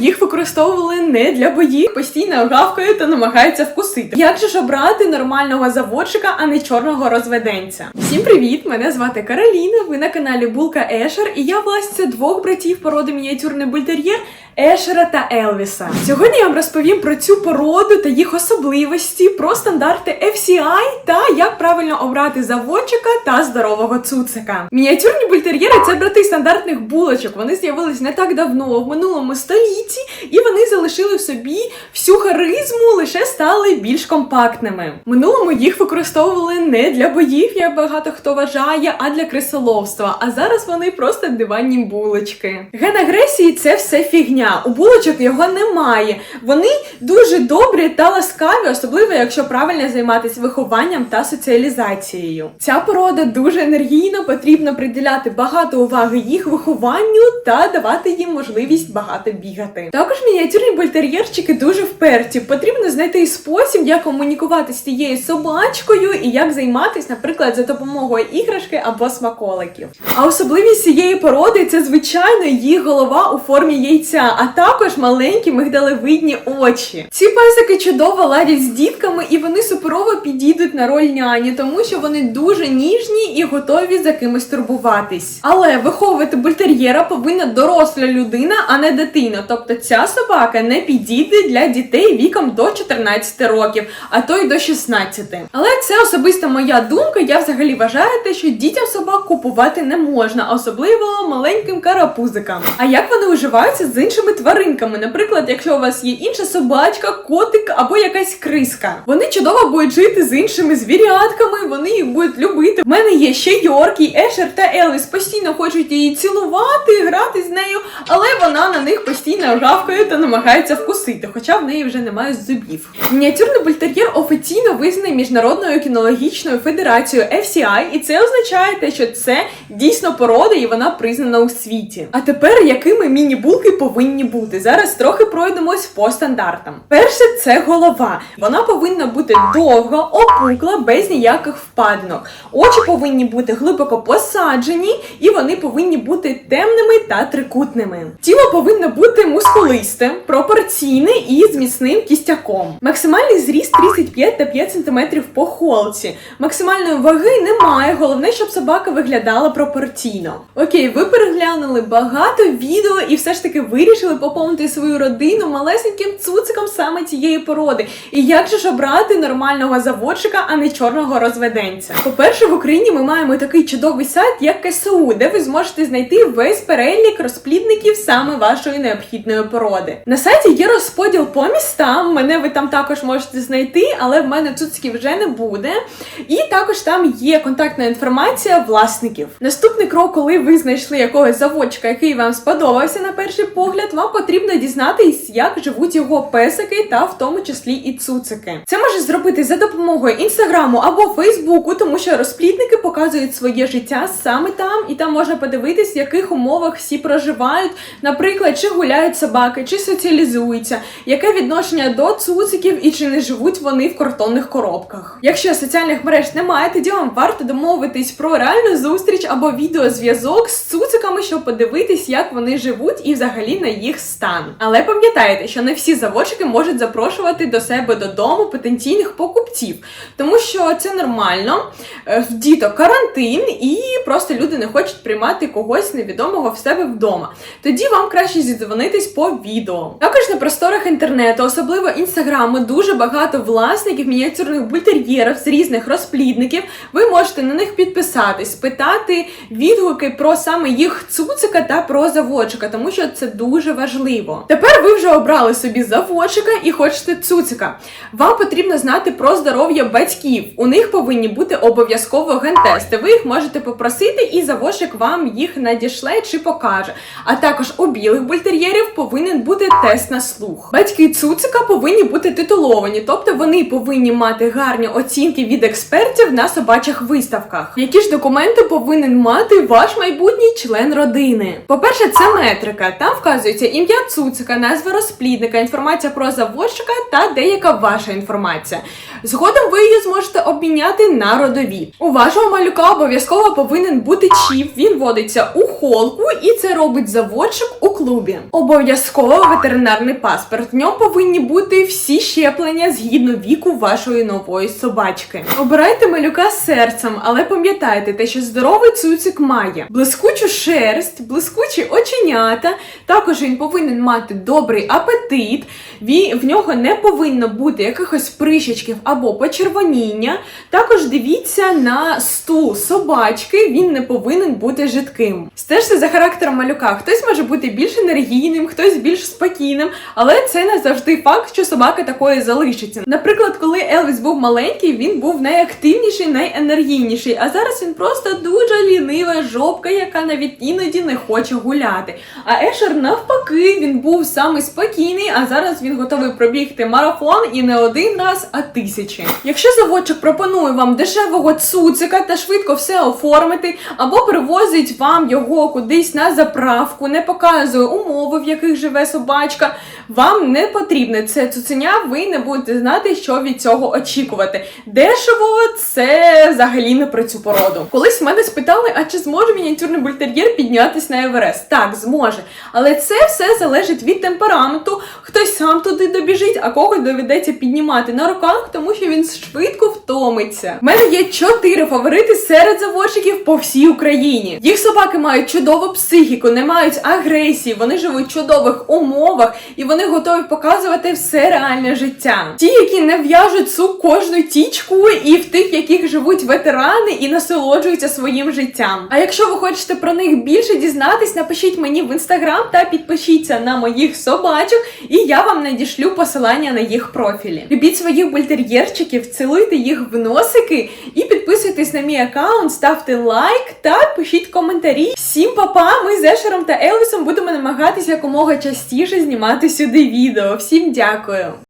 Їх використовували не для боїв, постійно гавкають та намагаються вкусити. Як же ж обрати нормального заводчика, а не чорного розведенця? Всім привіт! Мене звати Кароліна. Ви на каналі Булка Ешер, і я власниця двох братів породи мініатюрний бультер'єр Ешера та Елвіса. Сьогодні я вам розповім про цю породу та їх особливості, про стандарти FCI та як правильно обрати заводчика та здорового цуцика. Мініатюрні бультер'єри це брати стандартних булочок. Вони з'явились не так давно, в минулому столітті, і вони залишили в собі всю харизму, лише стали більш компактними. Минулому їх використовували не для боїв, як багато хто вважає, а для крисоловства. А зараз вони просто диванні булочки. Ген агресії це все фігня. У булочок його немає. Вони дуже добрі та ласкаві, особливо якщо правильно займатися вихованням та соціалізацією. Ця порода дуже енергійна, потрібно приділяти багато уваги їх вихованню та давати їм можливість багато бігати. Також мініатюрні бультер'єрчики дуже вперті. Потрібно знайти спосіб, як комунікувати з тією собачкою і як займатися, наприклад, за допомогою іграшки або смаколиків. А особливість цієї породи це звичайно її голова у формі яйця, а також маленькі мигдалевидні очі. Ці песики чудово ладять з дітками, і вони суперово підійдуть на роль няні, тому що вони дуже ніжні і готові за кимось турбуватись. Але виховувати бультер'єра повинна доросла людина, а не дитина. Тобто ця собака не підійде для дітей віком до 14 років, а то й до 16. Але це особиста моя думка. Я взагалі вважаю те, що дітям собак купувати не можна, особливо маленьким карапузикам. А як вони уживаються з іншими тваринками? Наприклад, якщо у вас є інша собачка, котик або якась криска, вони чудово будуть жити з іншими звірятками, вони їх будуть любити. В мене є ще Йоркі, Ешер та Елвіс постійно хочуть її цілувати, грати з нею, але вона на них постійно гавкає та намагається вкусити, хоча в неї вже немає зубів. Мініатюрний бультер'єр офіційно визнаний міжнародною кінологічною федерацією FCI, і це означає те, що це дійсно порода і вона признана у світі. А тепер якими міні-булки повинні бути? Зараз трохи пройдемось по стандартам. Перше це голова. Вона повинна бути довга, опукла, без ніяких впадинок. Очі повинні бути глибоко посаджені, і вони повинні бути темними та трикутними. Тіло повинно бути мускулистим, пропорційне і з міцним кістяком. Максимальний зріст 35 та 5 см по холці. Максимальної ваги немає. Головне, щоб собака виглядала пропорційно. Окей, ви переглянули багато відео і все ж таки вирішили поповнити свою родину малесеньким цуциком саме цієї породи. І як же ж обрати нормального заводчика, а не чорного розведенця? По-перше, в Україні ми маємо такий чудовий сайт, як КСУ, де ви зможете знайти весь перелік розплідників саме вашої необхідної породи. На сайті є розподіл по містам. Мене ви там також можете знайти, але в мене цуциків вже не буде. І також там є контактна інформація власників. Наступний крок, коли ви знайшли якогось заводчика, який вам сподобався на перший погляд, вам потрібно дізнатись, як живуть його песики та в тому числі і цуцики. Це може зробити за допомогою інстаграму або фейсбуку, тому що розплідники показують своє життя саме там, і там можна подивитись, в яких умовах всі проживають. Наприклад, чи гуляють собаки, чи соціалізуються, яке відношення до цуциків і чи не живуть вони в картонних коробках. Якщо соціальних мереж немає, тоді вам варто домовитись про реальну зустріч або відеозв'язок з цуциками, щоб подивитись, як вони живуть і взагалі на їх стан. Але пам'ятайте, що не всі заводчики можуть запрошувати до себе додому потенційних покупців, тому що це нормально. Е, В діток карантин, і просто люди не хочуть приймати когось невідомого в себе вдома. Тоді вам краще зідзвонитись по відео. Також на просторах інтернету, особливо інстаграму, дуже багато власників мініатюрних бультер'єрів з різних розплідників. Ви можете на них підписатись, питати відгуки про саме їх цуцика та про заводчика, тому що це дуже важливо. Тепер ви вже обрали собі заводчика і хочете цуцика. Вам потрібно знати про здоров'я батьків. У них повинні бути обов'язково гентести. Ви їх можете попросити, і заводчик вам їх надішле чи покаже. А також у білих бультер'єрів повинен бути тест на слух. Батьки цуцика повинні бути титуловані, тобто вони повинні мати гарні оцінки від експертів на собачих виставках. Які ж документи повинен мати ваш майбутній член родини? По-перше, це метрика. Там вказується ім'я цуцика, назва розплідника, інформація про заводчика та деяка ваша інформація. Згодом ви її зможете обміняти на родові. У вашого малюка обов'язково повинен бути чіп. Він вводиться у холку, і це робить заводчик у клубі. Обов'язково ветеринарний паспорт. В ньому повинні бути всі щеплення згідно віку вашої нової собачки. Обирайте малюка серцем, але пам'ятайте те, що здоровий цуцик має блискучу шерсть, блискучі оченята. Також він повинен мати добрий апетит. В нього не повинно бути якихось прищечків або почервоніння. Також дивіться на стул собачки, він не повинен бути жидким. Стежте за характером малюка. Хтось може бути більш енергійним, хтось більш спокійним, але це не завжди факт, що собака такою залишиться. Наприклад, коли Елвіс був маленький, він був найактивніший, найенергійніший. А зараз він просто дуже лінива жопка, яка навіть іноді не хоче гуляти. А Ешер навпаки, він був самий спокійний, а зараз він готовий пробігти марафон і не один раз, а тисячі. Якщо заводчик пропонує вам дешевого цуцика та швидко все оформити, або привозить вам його кудись на заправку, не показує умови, в яких живе собачка, вам не потрібне це цуценя, ви не будете знати, що від цього очікувати. Дешево це взагалі не про цю породу. Колись мене спитали, а чи зможе мініатюрний бультер'єр піднятися на Еверест? Так, зможе. Але це все залежить від темпераменту. Хтось сам туди добіжить, а когось доведеться піднімати на руках, тому що він швидко втомиться. У мене є чотири фаворити серед заводчиків по всій Україні. Їх собаки мають чудову психіку, не мають агресії, вони живуть в чудових умовах і вони готові показувати все реальне життя. Ті, які не в'яжуть сук кожну тічку, і в тих, яких живуть ветерани і насолоджуються своїм життям. А якщо ви хочете про них більше дізнатись, напишіть мені в інстаграм та підпишіться на моїх собачок, і я вам надішлю посилання на їх профілі. Любіть своїх бультер'єрчиків, цілуйте їх в носики і підписуйтесь на мій аккаунт, ставте лайк та пишіть коментарі. Всім папа! Ми з Ешером та Елвісом будемо намагатися якомога частіше знімати сюди відео. Всім дякую!